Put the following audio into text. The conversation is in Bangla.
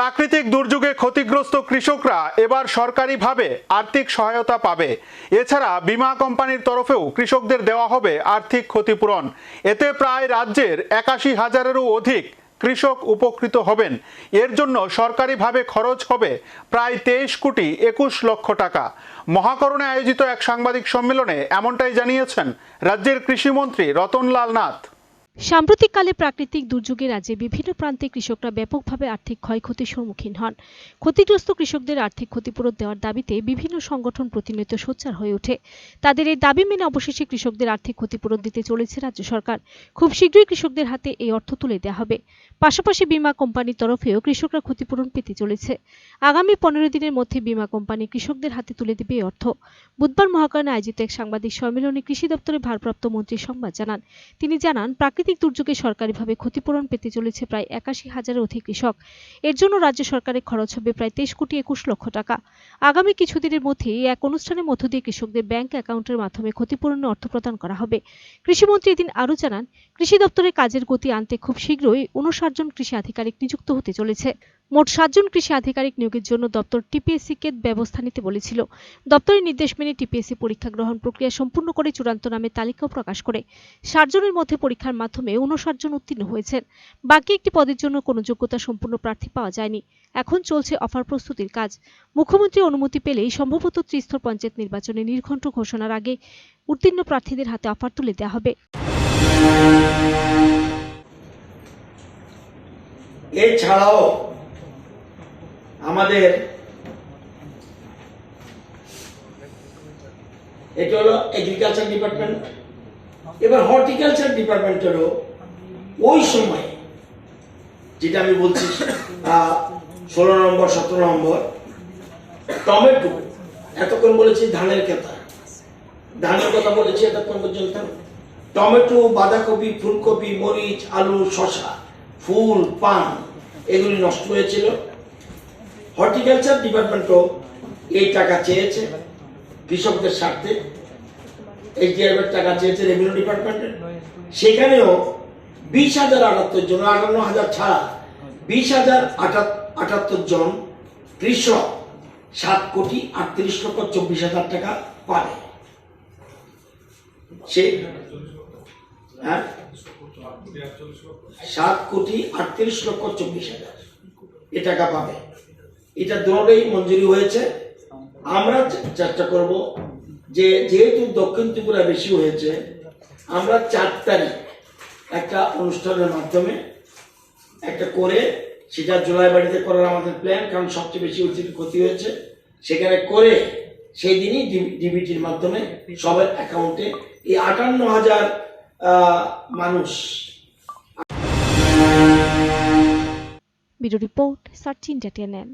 প্রাকৃতিক দুর্যোগে ক্ষতিগ্রস্ত কৃষকরা এবার সরকারিভাবে আর্থিক সহায়তা পাবে। এছাড়া বীমা কোম্পানির তরফেও কৃষকদের দেওয়া হবে আর্থিক ক্ষতিপূরণ। এতে প্রায় রাজ্যের একাশি হাজারেরও অধিক কৃষক উপকৃত হবেন। এর জন্য সরকারিভাবে খরচ হবে প্রায় তেইশ কোটি একুশ লক্ষ টাকা। মহাকরণে আয়োজিত এক সাংবাদিক সম্মেলনে এমনটাই জানিয়েছেন রাজ্যের কৃষিমন্ত্রী রতনলাল নাথ। সাম্প্রতিককালে প্রাকৃতিক দুর্যোগে রাজ্যে বিভিন্ন প্রান্তে কৃষকরা ব্যাপকভাবে আর্থিক ক্ষয়ক্ষতির সম্মুখীন হন। ক্ষতিগ্রস্ত কৃষকদের আর্থিক ক্ষতিপূরণ দেওয়ার দাবিতে বিভিন্ন সংগঠন প্রতিনিয়ত সোচ্চার হয়ে ওঠে। তাদের এই দাবি মেনে অবশেষে কৃষকদের আর্থিক ক্ষতিপূরণ দিতে চলেছে রাজ্য সরকার। খুব শীঘ্রই কৃষকদের হাতে এই অর্থ তুলে দেওয়া হবে। পাশাপাশি বীমা কোম্পানির তরফেও কৃষকরা ক্ষতিপূরণ পেতে চলেছে। আগামী পনেরো দিনের মধ্যে বীমা কোম্পানি কৃষকদের হাতে তুলে দেবে এই অর্থ। বুধবার মহাকরণে আয়োজিত এক সাংবাদিক সম্মেলনে কৃষি দপ্তরের ভারপ্রাপ্ত মন্ত্রী সংবাদ জানান। তিনি জানান, প্রাকৃতিক দুর্যোগে সরকারিভাবে ক্ষতিপূরণ পেতে চলেছে প্রায় একাশি হাজারের অধিক কৃষক। এর জন্য রাজ্য সরকারের খরচ হবে প্রায় তেইশ কোটি একুশ লক্ষ টাকা। আগামী কিছুদিনের মধ্যেই এক অনুষ্ঠানের মধ্য দিয়ে কৃষকদের ব্যাংক অ্যাকাউন্টের মাধ্যমে ক্ষতিপূরণের অর্থ প্রদান করা হবে। কৃষিমন্ত্রী এদিন আরও জানান, কৃষি দপ্তরের কাজের গতি আনতে খুব শীঘ্রই উনষাট জন কৃষি আধিকারিক নিযুক্ত হতে চলেছে। মোট সাতজন কৃষি আধিকারিক নিয়োগের জন্য দপ্তর টিপিএসসি কে ব্যবস্থা নিতে বলেছিল। দপ্তরের নির্দেশ মেনে টিপিএসসি পরীক্ষা গ্রহণ প্রক্রিয়া সম্পূর্ণ করে চূড়ান্ত নামের তালিকাও প্রকাশ করে। ষাট জনের মধ্যে পরীক্ষার মাধ্যমে উনষাট জন উত্তীর্ণ হয়েছেন। বাকি একটি পদের জন্য কোনো যোগ্যতা সম্পূর্ণ প্রার্থী পাওয়া যায়নি। এখন চলছে অফার প্রস্তুতির কাজ। মুখ্যমন্ত্রী অনুমতি পেলেই সম্ভবত ত্রিস্তর পঞ্চায়েত নির্বাচনে নির্ঘণ্ট ঘোষণার আগে উত্তীর্ণ প্রার্থীদের হাতে অফার তুলে দেওয়া হবে। এছাড়াও আমাদের এটা হলো এগ্রিকালচার ডিপার্টমেন্ট এবার হর্টিকালচার ডিপার্টমেন্ট হলো ওই সময়, যেটা আমি বলছি ষোলো নম্বর, সতেরো নম্বর, টমেটো, এতক্ষণ বলেছি ধানের খেতা। ধানের কথা বলেছি এতক্ষণ পর্যন্ত। টমেটো, বাঁধাকপি, ফুলকপি, মরিচ, আলু, শসা, ফুল, পান, এগুলি নষ্ট হয়েছিল। হর্টিকালচার ডিপার্টমেন্টও এই টাকা চেয়েছে কৃষকদের স্বার্থে। এইচডিআর এর টাকা চেয়েছে রেভিনিউ ডিপার্টমেন্টের সেখানেও বিশ হাজার আটাত্তর জন, আটান্ন হাজার ছাড়া বিশ হাজার আটাত্তর জন কৃষক সাত কোটি আটত্রিশ লক্ষ চব্বিশ হাজার টাকা পাবে। সে হ্যাঁ? সাত কোটি আটত্রিশ লক্ষ চব্বিশ হাজার এ টাকা পাবে। এটা দুটোই মঞ্জুরি হয়েছে। আমরা চেষ্টা করব যে যেহেতু দক্ষিণ ত্রিপুরা বেশি হয়েছে, আমরা চার তারিখ একটা অনুষ্ঠানের মাধ্যমে একটা করে সেটা জুলাই বাড়িতে করার আমাদের প্ল্যান কারণ সবচেয়ে বেশি অতিরিক্ত ক্ষতি হয়েছে। সেখানে করে সেই দিনই ডিবিটির মাধ্যমে সবার অ্যাকাউন্টে এই আটান্ন হাজার মানুষ। Bureau report search India TNN.